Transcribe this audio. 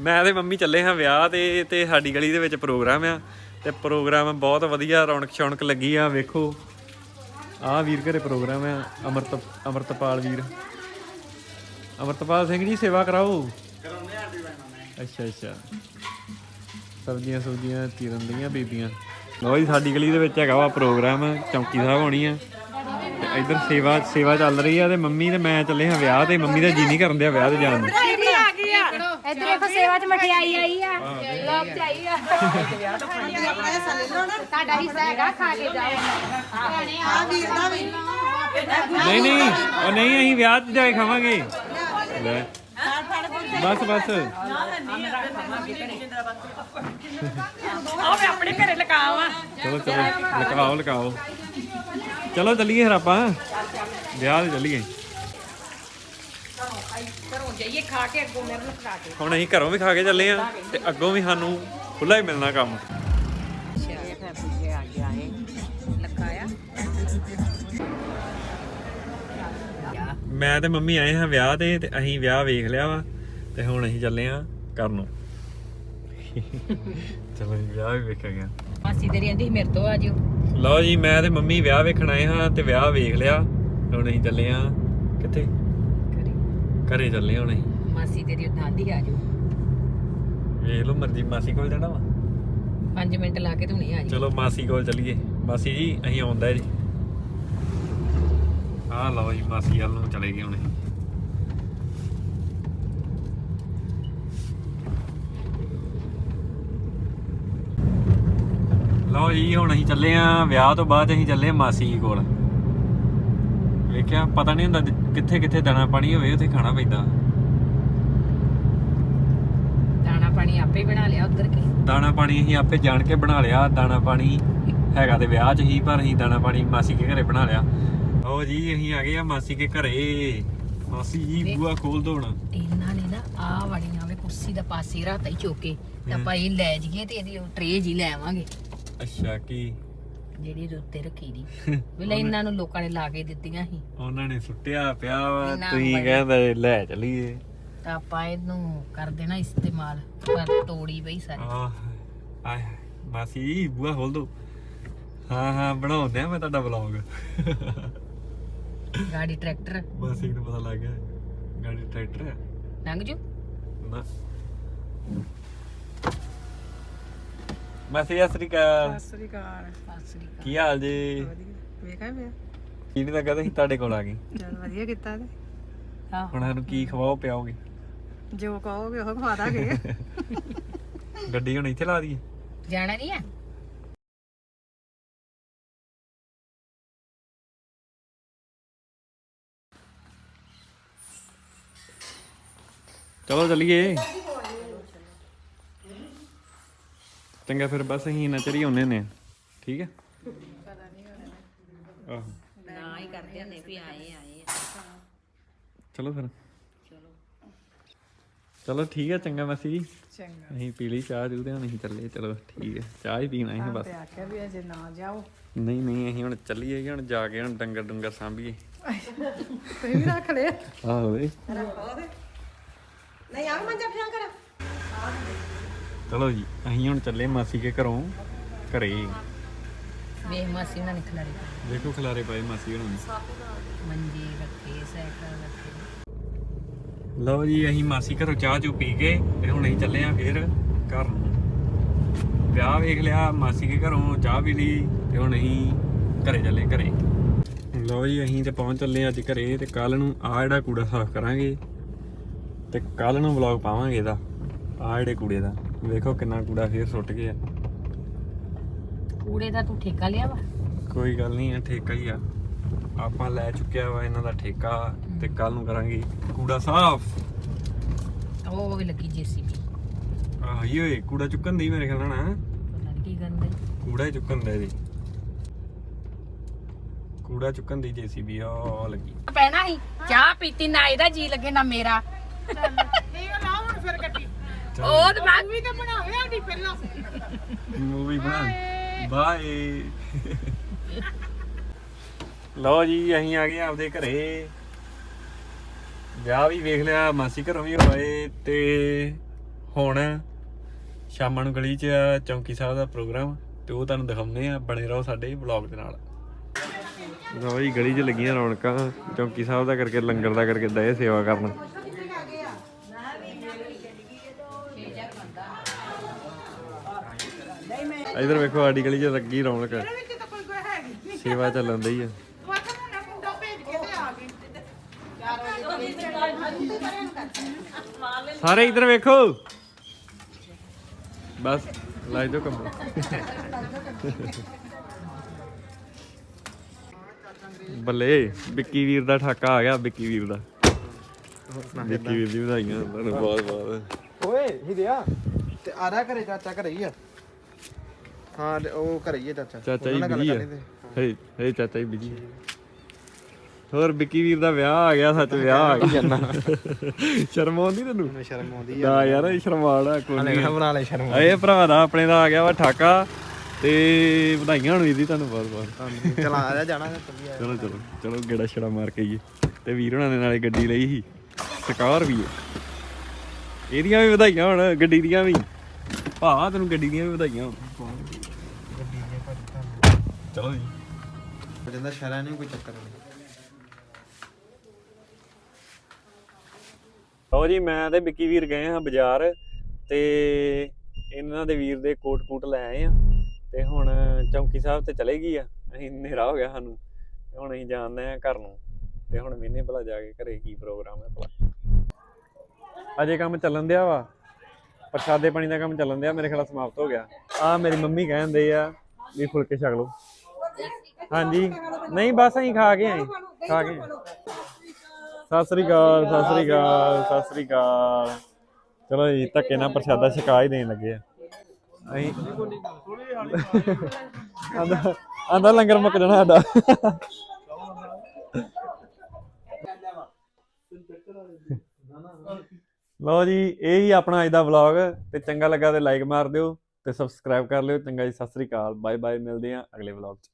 ਮੈਂ ਤੇ ਮੰਮੀ ਚੱਲੇ ਹਾਂ ਵਿਆਹ ਤੇ ਤੇ ਸਾਡੀ ਗਲੀ ਦੇ ਵਿੱਚ ਪ੍ਰੋਗਰਾਮ ਆ। ਤੇ ਪ੍ਰੋਗਰਾਮ ਬਹੁਤ ਵਧੀਆ ਰੌਣਕ ਸ਼ੌਣਕ ਲੱਗੀ ਆ, ਵੇਖੋ। ਆਹ ਵੀਰ ਘਰੇ ਪ੍ਰੋਗਰਾਮ ਆ, ਅਮਰਤ, ਅਮਰਤਪਾਲ ਵੀਰ। ਅਮਰਤਪਾਲ ਸਿੰਘ ਜੀ, ਸੇਵਾ ਕਰਾਓ। ਕਰਾਉਂਦੇ ਆ ਅੱਛਾ ਅੱਛਾ। ਸਬਜ਼ੀਆਂ ਸਬਜ਼ੀਆਂ ਚੀਰਨ ਦੀਆਂ ਬੀਬੀਆਂ। ਲਓ ਜੀ, ਸਾਡੀ ਗਲੀ ਦੇ ਵਿੱਚ ਹੈਗਾ ਵਾ ਪ੍ਰੋਗਰਾਮ, ਚੌਂਕੀ ਸਾਹਿਬ ਹੋਣੀ ਆ। ਤੇ ਇੱਧਰ ਸੇਵਾ ਸੇਵਾ ਚੱਲ ਰਹੀ ਆ ਤੇ ਮੰਮੀ ਤੇ ਮੈਂ ਚੱਲੇ ਹਾਂ ਵਿਆਹ ਤੇ, ਮੰਮੀ ਦਾ ਜੀ ਨਹੀਂ ਕਰਨ ਦਿਆ ਵਿਆਹ ਤੇ ਜਾਣ ਨੂੰ। ਇੱਧਰ ਦੇਖੋ ਸੇਵਾ ਚ ਮਠਿਆਈ ਆਈ ਆ। ਲੋਕ ਚ ਆਈ ਆ। ਤੁਹਾਡਾ ਹਿੱਸਾ ਹੈਗਾ ਖਾ ਕੇ ਜਾਓ। ਨਹੀਂ ਨਹੀਂ ਉਹ ਨਹੀਂ ਅਸੀਂ ਵਿਆਹ 'ਚ ਜਾ ਕੇ ਖਾਵਾਂਗੇ। ਲੈ। ਬਸ ਬਸ। ਆਹ ਮੈਂ ਆਪਣੇ ਘਰੇ ਲਗਾਵਾਂ ਚਲੋ ਚਲੋ ਲਕਾਓ ਲਕਾਓ ਚਲੋ ਚੱਲੀਏ ਫਿਰ ਆਪਾਂ। ਵਿਆਹ ਤੇ ਚੱਲੀਏ। ਘਰੋਂ ਜਾਈਏ ਖਾ ਕੇ ਅੱਗੋਂ ਮੇਰੇ ਨੂੰ ਖਾ ਕੇ। ਹੁਣ ਅਸੀਂ ਘਰੋਂ ਵੀ ਖਾ ਕੇ ਚੱਲੇ ਆ ਤੇ ਅੱਗੋਂ ਵੀ ਸਾਨੂੰ ਖੁੱਲਾ ਹੀ ਮਿਲਣਾ ਕੰਮ। ਮੈਂ ਤੇ ਮੰਮੀ ਆਏ ਹਾਂ ਵਿਆਹ ਤੇ ਤੇ ਅਸੀਂ ਵਿਆਹ ਵੇਖ ਲਿਆ ਵਾ ਤੇ ਹੁਣ ਅਸੀਂ ਚੱਲੇ ਆ ਕਰਨ ਨੂੰ। ਚਲੋ ਜੀ ਵਿਆਹ ਵੀ ਵੇਖਿਆ ਗਿਆ। ਮਾਸੀ ਤੇਰੀ ਕਹਿੰਦੀ ਸੀ ਮੇਰੇ ਤੋਂ ਆ ਜਿਓ। ਲਓ ਜੀ ਮੈਂ ਤੇ ਮੰਮੀ ਵਿਆਹ ਵੇਖਣ ਆਏ ਹਾਂ ਤੇ ਵਿਆਹ ਵੇਖ ਲਿਆ। ਹੁਣ ਅਸੀਂ ਚੱਲੇ ਆ ਕਿੱਥੇ? ਘਰੇ ਚੱਲੇ ਹੁਣ। ਅਸੀਂ ਮਾਸੀ ਤੇਰੀ ਉਦਾਂਦੀ ਆ ਜਿਓ। ਵੇਖ ਲਓ ਮਰਜ਼ੀ ਮਾਸੀ ਕੋਲ ਜਾਣਾ ਵਾ। 5 ਮਿੰਟ ਲਾ ਕੇ ਤੂੰ ਨਹੀਂ ਆ ਜਿਓ ਚਲੋ ਮਾਸੀ ਕੋਲ ਚੱਲੀਏ। ਮਾਸੀ ਜੀ ਅਸੀਂ ਆਉਂਦਾ ਜੀ। ਆਹ ਲਓ ਜੀ ਮਾਸੀ ਵੱਲ ਨੂੰ ਚਲੇ ਗਏ ਹੁਣ। ਅਸੀਂ ਲਓ ਜੀ ਹੁਣ ਅਸੀਂ ਚੱਲੇ ਆਂ। ਵਿਆਹ ਤੋਂ ਬਾਅਦ ਅਸੀਂ ਚੱਲੇ ਆਂ ਮਾਸੀ ਕੋਲ। ਵੇਖਿਆ ਪਤਾ ਨਹੀਂ ਹੁੰਦਾ ਕਿੱਥੇ ਕਿੱਥੇ ਦਾਣਾ ਪਾਣੀ ਹੋਵੇ ਉੱਥੇ ਖਾਣਾ ਪੈਂਦਾ। ਦਾਣਾ ਪਾਣੀ ਆਪੇ ਬਣਾ ਲਿਆ ਉਧਰ ਕੇ। ਦਾਣਾ ਪਾਣੀ ਅਸੀਂ ਆਪੇ ਜਾਣ ਕੇ ਬਣਾ ਲਿਆ ਦਾਣਾ ਪਾਣੀ ਹੈਗਾ ਤੇ ਵਿਆਹ 'ਚ ਹੀ ਪਰ ਅਸੀਂ ਦਾਣਾ ਪਾਣੀ ਮਾਸੀ ਕੇ ਘਰੇ ਬਣਾ ਲਿਆ। ਓ ਜੀ ਅਸੀਂ ਆ ਗਏ ਆ ਮਾਸੀ ਕੇ ਘਰੇ। ਮਾਸੀ ਜੀ ਬੂਆ ਖੋਲ ਦੋ ਹੁਣ। ਇਹਨਾਂ ਨੇ ਨਾ ਆ ਵੜੀਆਂ ਵੇ ਕੁਰਸੀ ਦਾ ਪਾਸੇ ਰਾਤਾ ਹੀ ਚੋਕੇ ਤੇ ਆਪਾਂ ਇਹ ਲੈ ਜੀਏ ਤੇ ਇਹਦੀ ਟਰੇ ਜੀ ਲੈ ਆਵਾਂਗੇ। ਅੱਛਾ ਕੀ? ਜਿਹੜੀ ਇਹਦੇ ਉੱਤੇ ਰੱਖੀ ਦੀ। ਵੇਲੇ ਇਹਨਾਂ ਨੂੰ ਲੋਕਾਂ ਨੇ ਲਾ ਕੇ ਦਿੱਤੀਆਂ ਸੀ। ਉਹਨਾਂ ਨੇ ਸੁੱਟਿਆ ਪਿਆ ਵਾ ਇੰਨਾ ਤੁਸੀਂ ਬੜਾ। ਕਹਿੰਦੇ ਲੈ ਚਲੀਏ। ਤਾਂ ਆਪਾਂ ਇਹਨੂੰ ਕਰ ਦੇਣਾ ਇਸਤੇਮਾਲ ਪਰ ਤੋੜੀ ਬਈ ਸਾਰੀ। ਆਹ ਆਏ ਮਾਸੀ ਜੀ ਬੂਆ ਖੋਲ ਦੋ। ਹਾਂ ਹਾਂ ਬਣਾਉਂਦੇ ਆ ਮੈਂ ਤੁਹਾਡਾ ਵਲੌਗ। ਗਾੜੀ ਟਰੈਕਟਰ। ਮਾਸੀ ਨੂੰ ਪਤਾ ਲੱਗ ਗਿਆ ਗਾੜੀ ਟਰੈਕਟਰ ਹੈ। ਲੰਘ ਜੂ? ਨਾ। ਮਾਸੀ ਸਤਿ ਸ੍ਰੀ ਅਕਾਲ। ਸ੍ਰੀ ਅਕਾਲ। ਸਾਸਰੀ ਕੀ ਹਾਲ ਜੀ? ਵੇਖਿਆ ਪਿਆ ਕੀ ਨਹੀਂ ਤਾਂ ਕਹਦੇ ਸੀ ਤੁਹਾਡੇ ਕੋਲ ਆ ਗਈ। ਚਲ ਵਧੀਆ ਕੀਤਾ ਤੇ। ਹਾਂ। ਹੁਣ ਸਾਨੂੰ ਕੀ ਖਵਾਓ ਪਿਆਓਗੇ ਜੋ ਕਹੋਗੇ ਉਹ ਖਵਾ ਦਾਂਗੇ। ਗੱਡੀ ਹੁਣ ਇੱਥੇ ਲਾ ਦਈਏ। ਜਾਣਾ ਨਹੀਂ ਆ? ਚਲੋ ਚੱਲੀਏ। ਚੰਗਾ ਫਿਰ ਬਸ ਅਸੀਂ ਨਚਰ ਹੀ ਹੁੰਨੇ ਨੇ ਠੀਕ ਹੈ? ਆਹੋ। ਨਾ ਹੀ ਕਰਦੇ ਨੇ ਵੀ ਆਏ ਆਏ ਚਲੋ ਫਿਰ। ਚਲੋ ਠੀਕ ਹੈ ਚੰਗਾ ਮਾਸੀ ਜੀ। ਚੰਗਾ। ਅਸੀਂ ਪੀ ਲਈ ਚਾਹ ਜੂ ਤੇ ਹੁਣ ਅਸੀਂ ਚੱਲੇ ਚਲੋ ਠੀਕ ਹੈ ਚਾਹ ਹੀ ਪੀਣਾ ਅਸੀਂ ਬਸ। ਤੇ ਆਖਿਆ ਵੀ ਅਜੇ ਨਾ ਜਾਓ। ਨਹੀਂ ਨਹੀਂ ਅਸੀਂ ਹੁਣ ਚੱਲੀਏ ਹੁਣ ਜਾ ਕੇ ਹੁਣ ਡੰਗਰ ਡੰਗਰ ਸਾਂਭੀਏ। ਤੁਸੀਂ ਵੀ ਰੱਖ ਲਿਆ। ਆਹੋ ਵੇ। ਨਹੀਂ ਆ ਮੰਜਾ ਫਿਆਂ ਕਰ। ਚਲੋ ਜੀ ਅਸੀਂ ਹੁਣ ਚੱਲੇ ਮਾਸੀ ਕੇ ਘਰੋਂ ਘਰੇ। ਵੇਖ ਮਾਸੀ ਉਹਨਾਂ ਨੇ ਖਿਲਾਰੇ ਦੇਖੋ ਖਿਲਾਰੇ ਪਏ ਮਾਸੀ ਹੋਣਾ ਨੇ। ਮੰਜੀ ਰੱਖੇ ਸਾਈਕਲ ਰੱਖੇ। ਲਓ ਜੀ ਅਸੀਂ ਮਾਸੀ ਘਰੋਂ ਚਾਹ ਚੂ ਪੀ ਕੇ ਤੇ ਹੁਣ ਅਸੀਂ ਚੱਲੇ ਆਂ ਫੇਰ ਘਰ। ਨੂੰ ਵਿਆਹ ਵੇਖ ਲਿਆ ਮਾਸੀ ਕੇ ਘਰੋਂ ਚਾਹ ਪੀ ਲਈ ਤੇ ਹੁਣ ਅਸੀਂ ਘਰੇ ਚੱਲੇ ਘਰੇ। ਲਓ ਜੀ ਅਸੀਂ ਤੇ ਪਹੁੰਚ ਚੱਲੇ ਅੱਜ ਘਰੇ ਤੇ ਕੱਲ ਨੂੰ ਆ ਜਿਹੜਾ ਕੂੜਾ ਸਾਫ਼ ਕਰਾਂਗੇ ਤੇ ਕੱਲ ਨੂੰ ਵਲੌਗ ਪਾਵਾਂਗੇ ਇਹਦਾ ਆ ਜਿਹੜੇ ਕੂੜੇ ਦਾ। ਵੇਖੋ ਕਿੰਨਾ ਕੂੜਾ ਫੇਰ ਸੁੱਟ ਗਿਆ। ਕੂੜੇ ਦਾ ਤੂੰ ਠੇਕਾ ਲਿਆ ਵਾ? ਕੋਈ ਗੱਲ ਨਹੀਂ ਇਹ ਠੇਕਾ ਹੀ ਆ। ਆਪਾਂ ਲੈ ਚੁੱਕਿਆ ਵਾ ਇਹਨਾਂ ਦਾ ਠੇਕਾ ਤੇ ਕੱਲ ਨੂੰ ਕਰਾਂਗੇ। ਕੂੜਾ ਸਾਫ਼। ਉਹ ਵੀ ਲੱਗੀ ਜੀਸੀਬੀ। ਆਹ ਹੀ ਓਏ ਕੂੜਾ ਚੁੱਕਣ ਦੀ ਮੇਰੇ ਖਿਆਲ ਨਾਲ ਨਾ ਪਤਾ ਨੀ ਕੀ ਕਰਦੇ ਕੂੜਾ ਹੀ ਚੁੱਕਣ ਦਾ ਇਹਦੀ। ਕੂੜਾ ਚੁੱਕਣ ਦੀ ਜੀਸੀਬੀ ਆ ਉਹ ਲੱਗੀ। ਪੈਣਾ ਹੀ ਚਾਹ ਪੀਤੀ ਨਾ ਇਹਦਾ ਜੀ ਲੱਗੇ ਨਾ ਮੇਰਾ। ਉਹ ਤੇ ਮੈਂ ਵੀ ਤਾਂ ਬਣਾ ਹੋਇਆ ਨਹੀਂ ਪਹਿਲਾਂ। ਮੂਵੀ ਬਣਾ ਬਾਏ ਲਓ ਜੀ ਅਸੀਂ ਆ ਗਏ ਆਪਦੇ ਘਰੇ। ਵਿਆਹ ਵੀ ਵੇਖ ਲਿਆ ਮਾਸੀ ਘਰੋਂ ਵੀ ਹੋਏ ਤੇ ਹੁਣ ਸ਼ਾਮਾਂ ਨੂੰ ਗਲੀ 'ਚ ਆ ਚੌਂਕੀ ਸਾਹਿਬ ਦਾ ਪ੍ਰੋਗਰਾਮ ਤੇ ਉਹ ਤੁਹਾਨੂੰ ਦਿਖਾਉਂਦੇ ਆ ਬਣੇ ਰਹੋ ਸਾਡੇ ਵਲੌਗ ਦੇ ਨਾਲ। ਲਓ ਜੀ ਗਲੀ 'ਚ ਲੱਗੀਆਂ ਰੌਣਕਾਂ। ਚੌਂਕੀ ਸਾਹਿਬ ਦਾ ਕਰਕੇ ਲੰਗਰ ਦਾ ਕਰਕੇ ਦਏ ਸੇਵਾ ਕਰਨ। ਇਧਰ ਵੇਖੋ ਸਾਡੀ ਗਲੀ 'ਚ ਲੱਗੀ ਰੌਣਕ। ਵਿੱਚ ਤਾਂ ਕੋਈ ਕੋਈ ਹੈਗੀ ਨਹੀਂ ਸੇਵਾ ਚੱਲਣ ਦਈ ਆ। ਵਾਕਾ ਨਾ ਮੁੰਡਾ ਭੇਜ ਕੇ ਤੇ ਆ ਗਏ ਸਾਰੇ ਇਧਰ ਵੇਖੋ। ਬਸ ਲਾਈ ਦੋ ਕੰਮ ਬੱਲੇ ਵਿੱਕੀ ਵੀਰ ਦਾ ਠਾਕਾ ਆ ਗਿਆ ਵਿੱਕੀ ਵੀਰ ਦਾ। ਵਿੱਕੀ ਵੀਰ ਦੀ ਵਧਾਈਆਂ। ਤੁਹਾਨੂੰ ਬਹੁਤ ਬਹੁਤ ਓਏ ਹਿਦਿਆ ਤੇ ਆ ਰਿਹਾ ਘਰੇ ਚਾਚਾ ਘਰੇ ਹੀ ਆ। ਹਾਂ ਤੇ ਉਹ ਘਰੇ ਹੀ ਆ ਚਾਚਾ। ਚਾਚਾ ਜੀ ਉਹਨਾਂ ਨਾਲ ਬਿਜ਼ੀ ਗੱਲ ਆ ਕਰਨੀ ਤੇ। ਹੇ ਹੇ ਚਾਚਾ ਜੀ ਬਿਜ਼ੀ ਹੋਰ ਵਿੱਕੀ ਵੀਰ ਦਾ ਵਿਆਹ ਆ ਗਿਆ ਸੱਚ ਵਿਆਹ ਆ ਗਿਆ। ਸ਼ਰਮ ਆਉਂਦੀ ਤੈਨੂੰ? ਮੈਨੂੰ ਸ਼ਰਮ ਆਉਂਦੀ ਨਾ ਯਾਰ ਇਹ ਸ਼ਰਮਾੜਾ ਕੋਈ ਨਾ ਬਣਾ ਲੈ ਸ਼ਰਮ ਇਹ ਭਰਾ ਦਾ ਆਪਣੇ ਦਾ ਆ ਗਿਆ ਵਾ ਠਾਕਾ ਤੇ ਵਧਾਈਆਂ ਹੋਣ ਦੀ ਤੁਹਾਨੂੰ ਬਹੁਤ ਬਹੁਤ। ਚਲਾ ਆ ਜਾ ਜਾਣਾ ਤੇ ਚੱਲੀ ਆ ਚਲੋ ਚਲੋ ਚਲੋ ਗੇੜਾ ਛੜਾ ਮਾਰ ਕੇ ਆਈਏ। ਤੇ ਵੀਰ ਹੋਣਾ ਨੇ ਨਾਲੇ ਗੱਡੀ ਲਈ ਸੀ ਸਕਾਰ ਵੀ ਹੈ। ਇਹਦੀਆਂ ਵੀ ਵਧਾਈਆਂ ਹੋਣ ਗੱਡੀ ਦੀਆਂ ਵੀ। ਭਾ ਤੈਨੂੰ ਗੱਡੀ ਦੀਆਂ ਵੀ ਵਧਾਈਆਂ ਹੋਣ। ਚਲੋ ਜੀ। ਹੋ ਜਾਂਦਾ ਸ਼ਹਿਰਾਂ ਨਹੀਂ ਕੋਈ ਚੱਕਰ ਨਹੀਂ। ਲਓ ਜੀ ਮੈਂ ਤੇ ਵਿੱਕੀ ਵੀਰ ਗਏ ਹਾਂ ਬਾਜ਼ਾਰ ਤੇ ਇਹਨਾਂ ਦੇ ਵੀਰ ਦੇ ਕੋਟ ਕੂਟ ਲੈ ਆਏ ਆ ਤੇ ਹੁਣ ਚੌਂਕੀ ਸਾਹਿਬ ਤੇ ਚਲੇ ਗਈ ਆ। ਅਸੀਂ ਹਨੇਰਾ ਹੋ ਗਿਆ ਸਾਨੂੰ ਤੇ ਹੁਣ ਅਸੀਂ ਜਾਣਦੇ ਆ ਘਰ ਨੂੰ ਤੇ ਹੁਣ ਮੈਨੇ ਭਲਾ ਜਾ ਕੇ ਘਰੇ ਕੀ ਪ੍ਰੋਗਰਾਮ ਹੈ ਭਲਾ। ਅਜੇ ਕੰਮ ਚੱਲਣ ਦਿਆ ਵਾ। ਪ੍ਰਸ਼ਾਦੇ ਪਾਣੀ ਦਾ ਕੰਮ ਚੱਲਣ ਦਿਆ ਮੇਰੇ ਖਿਆਲ ਸਮਾਪਤ ਹੋ ਗਿਆ। ਆ ਮੇਰੀ ਮੰਮੀ ਕਹਿੰਦੇ ਆ ਵੀ ਫੁਲਕੇ ਛਕ ਲਓ। ਹਾਂਜੀ। ਨਹੀਂ, ਬਸ ਅਸੀਂ ਖਾ ਕੇ ਆਏ। ਖਾ ਕੇ। ਸਤਿ ਸ੍ਰੀ ਅਕਾਲ, ਸਤਿ ਸ੍ਰੀ ਅਕਾਲ, ਸਤਿ ਸ੍ਰੀ ਅਕਾਲ। ਚਲੋ ਜੀ, ਧੱਕੇ ਨਾਲ ਪ੍ਰਸ਼ਾਦਾ ਛਕਾ ਹੀ ਦੇਣ ਲੱਗੇ ਆ। ਅਸੀਂ ਆਂਦਾ ਆਂਦਾ ਲੰਗਰ ਮੁੱਕ ਜਾਣਾ ਸਾਡਾ। ਲਓ ਜੀ, ਇਹ ਹੀ ਆਪਣਾ ਅੱਜ ਦਾ ਵਲੌਗ। ਤੇ ਚੰਗਾ ਲੱਗਾ ਤੇ ਲਾਈਕ ਮਾਰ ਦਿਓ ਤੇ ਸਬਸਕ੍ਰਾਈਬ ਕਰ ਲਿਓ। ਚੰਗਾ ਜੀ, ਸਤਿ ਸ੍ਰੀ ਅਕਾਲ। ਬਾਏ ਬਾਏ ਮਿਲਦੇ ਆ ਅਗਲੇ ਵਲੌਗ 'ਚ।